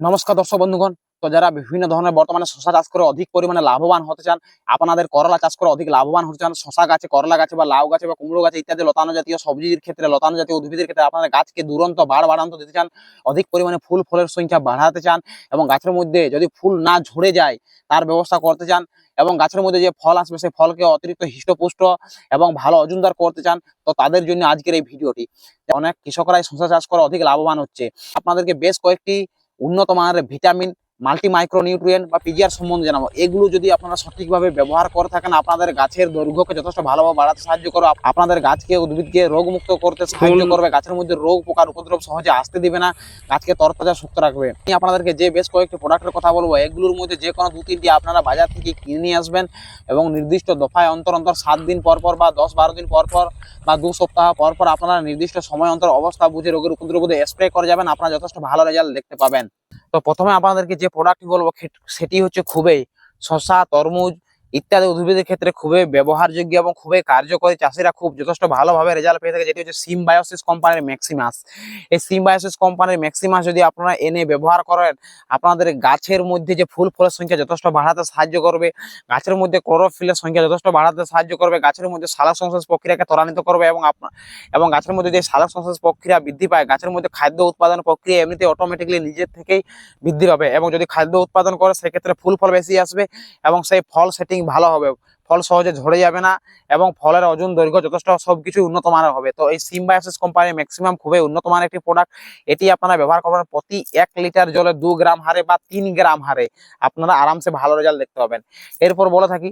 নমস্কার দর্শক বন্ধুগণ। তো যারা বিভিন্ন ধরনের বর্তমানে শশা চাষ করে অধিক পরিমাণে লাভবান হতে চান, আপনাদের করলা চাষ করে অধিক লাভবান হতে চান, শশা গাছে, করলা গাছে বা লাউ গাছে বা কুমড়ো গাছে ইত্যাদি লতানো জাতীয় সবজির ক্ষেত্রে, লতানো জাতীয় উদ্ভিদের ক্ষেত্রে আপনাদের গাছকে দুরন্ত বাড় বাড়ান্ত দিতে চান, অধিক পরিমাণে ফুল ফলের সংখ্যা বাড়াতে চান এবং গাছের মধ্যে যদি ফুল না ঝরে যায়, তার ব্যবস্থা করতে চান এবং গাছের মধ্যে যে ফল আসবে, সেই ফলকে অতিরিক্ত হৃষ্টপুষ্ট এবং ভালো অজুনদার করতে চান, তো তাদের জন্য আজকের এই ভিডিওটি। অনেক কৃষকরাই শশা চাষ করে অধিক লাভবান হচ্ছে। আপনাদেরকে বেশ কয়েকটি উন্নত মানের ভিটামিন মাল্টি মাইক্রো নিউট্রিয়েন্ট বা পিজিআর সম্বন্ধে জানাব। এগুলো যদি আপনারা সঠিকভাবে ব্যবহার করে থাকেন আপনাদের গাছের দৈর্ঘ্যকে যথেষ্ট ভালোভাবে বাড়াতে সাহায্য আপ- আপনাদের গাছকে উদ্ভিদকে রোগমুক্ত করতে সাহায্য করবে। গাছের মধ্যে রোগ পোকার উপদ্রব সহজে আসতে দিবে না। গাছকে তরতাজা সুস্থ রাখবে। আমি আপনাদেরকে যে বেশ কয়েকটি প্রোডাক্টের কথা বলব এগুলোর মধ্যে যে কোনো দু তিনটি আপনারা বাজার থেকে কিনে নিয়ে আসবেন এবং নির্দিষ্ট দফায় অন্তর অন্তর সাত দিন পর পর বা দশ বারো দিন পর পর বা দু সপ্তাহ পর পর আপনারা নির্দিষ্ট সময় অন্তর অবস্থা বুঝে রোগের উপদ্রব স্প্রে করে যাবেন। আপনারা যথেষ্ট ভালো রেজাল্ট দেখতে পাবেন। তো প্রথমে আপনাদেরকে যে প্রোডাক্টটি বলব সেটি হচ্ছে খুবই শশা তরমুজ ইত্যাদি উদ্ভিদের ক্ষেত্রে খুবই ব্যবহারযোগ্য এবং খুবই কার্যকরী। চাষিরা খুব যথেষ্ট ভালোভাবে রেজাল্ট পেয়ে থাকে। যেটি হচ্ছে সিমবায়োসিস কোম্পানির ম্যাক্সিমাস এই সিমবায়োসিস কোম্পানির ম্যাক্সিমাস যদি আপনারা এনে ব্যবহার করেন, আপনাদের গাছের মধ্যে যে ফুল ফলের সংখ্যা যথেষ্ট বাড়াতে সাহায্য করবে। গাছের মধ্যে ক্লোরোফিলের সংখ্যা যথেষ্ট বাড়াতে সাহায্য করবে। গাছের মধ্যে সালোক সংশ্লেষ প্রক্রিয়াকে ত্বরান্বিত করবে এবং আপনার এবং গাছের মধ্যে যে সালোক সংশ্লেষ প্রক্রিয়া বৃদ্ধি পায়, গাছের মধ্যে খাদ্য উৎপাদন প্রক্রিয়া এমনিতে অটোমেটিকলি নিজের থেকেই বৃদ্ধি পাবে। এবং যদি খাদ্য উৎপাদন করে, সেক্ষেত্রে ফুল ফল বেশি আসবে এবং সেই ফল সেটিং ভালো হবে, ফল সহজে ঝরে যাবে না এবং ফলের ওজন, দৈর্ঘ্য যথেষ্ট সব কিছুই উন্নত মানের হবে। তো এই সিম্বায়াসিস কোম্পানির ম্যাক্সিমাম খুবই উন্নত মানের একটি প্রোডাক্ট এটি আপনারা ব্যবহার করবেন প্রতি এক লিটার জলে দু গ্রাম হারে বা তিন গ্রাম হারে। আপনারা আরামসে ভালো রেজাল্ট দেখতে পাবেন। এরপর বলে থাকি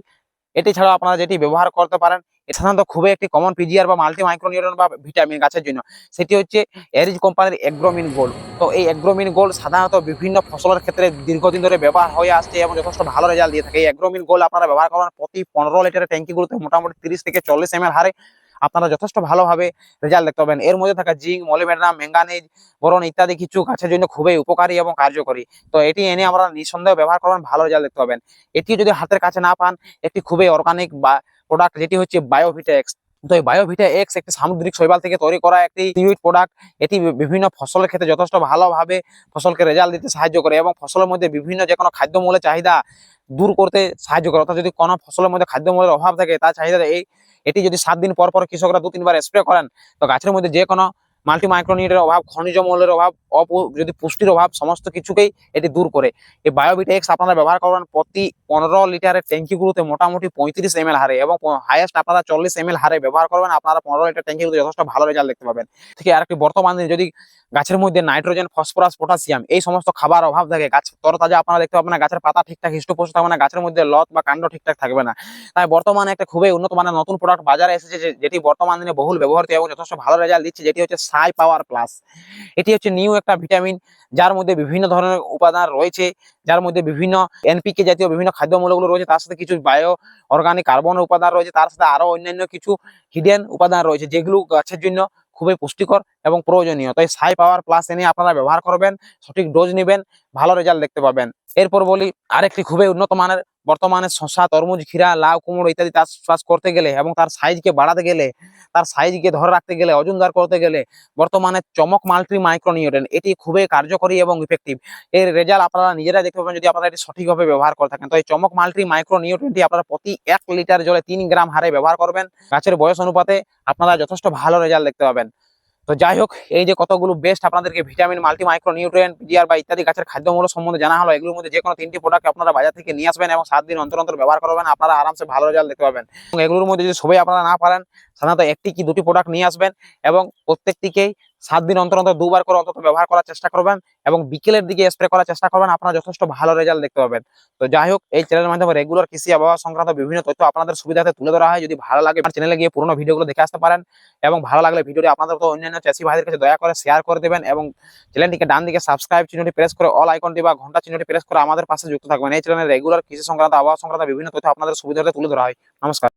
এটি ছাড়াও আপনারা যেটি ব্যবহার করতে পারেন এটা সাধারণত খুবই একটি কমন পিজিআর বা মাল্টি মাইক্রোনিউরন বা ভিটামিন গাছের জন্য। সেটি হচ্ছে এরিজ কোম্পানির এগ্রোমিন গোল্ড তো এই এগ্রোমিন গোল্ড সাধারণত বিভিন্ন ফসলের ক্ষেত্রে দীর্ঘদিন ধরে ব্যবহার হয়ে আসছে এবং যথেষ্ট ভালো রেজাল্ট দিয়ে থাকে। এই এগ্রোমিন গোল্ড আপনারা ব্যবহার করেন প্রতি পনেরো লিটারের ট্যাঙ্কিগুলোতে মোটামুটি তিরিশ থেকে চল্লিশ এম হারে। আপনারা যথেষ্ট ভালোভাবে রেজাল্ট দেখতে পাবেন। এর মধ্যে থাকা জিঙ্ক মলিমেডাম ম্যাঙ্গানিজ বরণ ইত্যাদি কিছু গাছের জন্য খুবই উপকারী এবং কার্যকরী। তো এটি এনে আমরা নিঃসন্দেহে ব্যবহার করবেন ভালো রেজাল্ট দেখতে পাবেন। এটি যদি হাতের কাছে না পান, একটি খুবই অর্গানিক বা প্রোডাক্ট যেটি হচ্ছে বায়োভিটা এক্স তো এই বায়োভিটা এক্স একটি সামুদ্রিক শৈবাল থেকে তৈরি করা একটি সিউইড প্রোডাক্ট এটি বিভিন্ন ফসলের ক্ষেত্রে যথেষ্ট ভালোভাবে ফসলকে রেজাল্ট দিতে সাহায্য করে এবং ফসলের মধ্যে বিভিন্ন যে কোনো খাদ্যমূলের চাহিদা দূর করতে সাহায্য করে। অর্থাৎ যদি কোনো ফসলের মধ্যে খাদ্যমূলের অভাব থাকে, তার চাহিদা এই এটি যদি সাত দিন পর পর কৃষকরা দু তিনবার স্প্রে করেন, তো গাছের মধ্যে যে কোনো মাল্টি মাইক্রোনিউটের অভাব, খনিজ মৌলের অভাব, অপ, যদি পুষ্টির অভাব, সমস্ত কিছুকেই এটি দূর করে। এই বায়োভিটা এক্স আপনারা ব্যবহার করবেন প্রতি পনেরো লিটারের ট্যাঙ্কিগুলোতে মোটামুটি পঁয়ত্রিশ এম হারে এবং হাইয়েস্ট আপনারা চল্লিশ এম হারে ব্যবহার করবেন, আপনারা পনেরো লিটার ট্যাঙ্কিগুলোতে যথেষ্ট ভালো রেজাল্ট দেখতে পাবেন। ঠিক আরেকটি বর্তমানে যদি গাছের মধ্যে নাইট্রোজেন ফসফরাস পটাশিয়াম এই সমস্ত খাবার অভাব থাকে, গাছ তরতাজা আপনারা দেখতে পাবেন না, গাছের পাতা ঠিকঠাক হৃষ্টপুষ্ট থাকবে না, গাছের মধ্যে লত বা কাণ্ড ঠিকঠাক থাকবে না। তাই বর্তমানে একটা খুবই উন্নত মানের নতুন প্রোডাক্ট বাজারে এসেছে যেটি বর্তমান দিনে বহুল ব্যবহৃত এবং যথেষ্ট ভালো রেজাল্ট দিচ্ছে, যেটি হচ্ছে সাই পাওয়ার প্লাস এটি হচ্ছে নিউ একটা ভিটামিন যার মধ্যে বিভিন্ন ধরনের উপাদান রয়েছে, যার মধ্যে বিভিন্ন এনপিকে জাতীয় বিভিন্ন খাদ্যমূলকগুলো রয়েছে, তার সাথে কিছু বায়ো অর্গানিক কার্বন উপাদান রয়েছে, তার সাথে আরও অন্যান্য কিছু হিডেন উপাদান রয়েছে, যেগুলো গাছের জন্য খুবই পুষ্টিকর এবং প্রয়োজনীয়। তাই সাই পাওয়ার প্লাস এনে আপনারা ব্যবহার করবেন, সঠিক ডোজ নেবেন, ভালো রেজাল্ট দেখতে পাবেন। এরপর বলি আরেকটি খুবই উন্নত মানের বর্তমানে শসা তরমুজ, ক্ষীরা, লাউ, কুমড়ো ইত্যাদি চাষ চাষ করতে গেলে এবং তার সাইজকে বাড়াতে গেলে, তার সাইজকে ধরে রাখতে গেলে ওজনদার করতে গেলে বর্তমানে চমক মাল্টি মাইক্রোনিউট্রেন এটি খুবই কার্যকরী এবং ইফেক্টিভ এর রেজাল্ট আপনারা নিজেরা দেখতে পাবেন যদি আপনারা এটি সঠিকভাবে ব্যবহার করে থাকেন। তো এই চমক মাল্টি মাইক্রোনিউট্রেনটি আপনারা প্রতি এক লিটার জলে তিন গ্রাম হারে ব্যবহার করবেন। গাছের বয়স অনুপাতে আপনারা যথেষ্ট ভালো রেজাল্ট দেখতে পাবেন। তো যাই হোক এই যে কতগুলো বেস্ট আপনাদেরকে vitamin multi micronutrient PGR বা ইত্যাদি গাছের খাদ্যমূল্য সম্বন্ধে জানা হলো, এগুলোর মধ্যে যে কোনো তিনটি প্রোডাক্ট আপনারা বাজার থেকে নিয়ে আসবেন এবং সাত দিন অন্তর অন্তর ব্যবহার করবেন, আপনারা আরামসে ভালো রেজাল্ট দেখতে পাবেন। এবং এগুলোর মধ্যে যদি সবাই আপনারা না পারেন, সাধারণত একটি কি দুটি প্রোডাক্ট নিয়ে আসবেন এবং প্রত্যেকটিকেই সাত দিন অন্তর অন্তর, দুবার করে অন্তত ব্যবহার করার চেষ্টা করবেন এবং বিকেলের দিকে স্প্রে করার চেষ্টা করবেন, আপনারা যথেষ্ট ভালো রেজাল্ট দেখতে পাবেন। তো যাই হোক, এই চ্যানেলের মাধ্যমে রেগুলার কৃষি আবহাওয়া সংক্রান্ত বিভিন্ন তথ্য আপনাদের সুবিধাতে তুলে ধরা হয়। যদি ভালো লাগে চ্যানেলে গিয়ে পুরোনো ভিডিওগুলো দেখে আসতে পারেন এবং ভালো লাগলে ভিডিওটি আপনাদের তো অন্যান্য চাষি ভাইদের কাছে দয়া করে শেয়ার করে দেবেন এবং চ্যানেলটিকে ডান দিকে সাবস্ক্রাইব চিহ্নটি প্রেস করে অল আইকনটি বা ঘণ্টা চিহ্নটি প্রেস করে আমাদের পাশে যুক্ত থাকবেন। এই চ্যানেলে রেগুলার কৃষি সংক্রান্ত আবহাওয়া সংক্রান্ত বিভিন্ন তথ্য আপনাদের সুবিধাতে তুলে ধরা হয়। নমস্কার।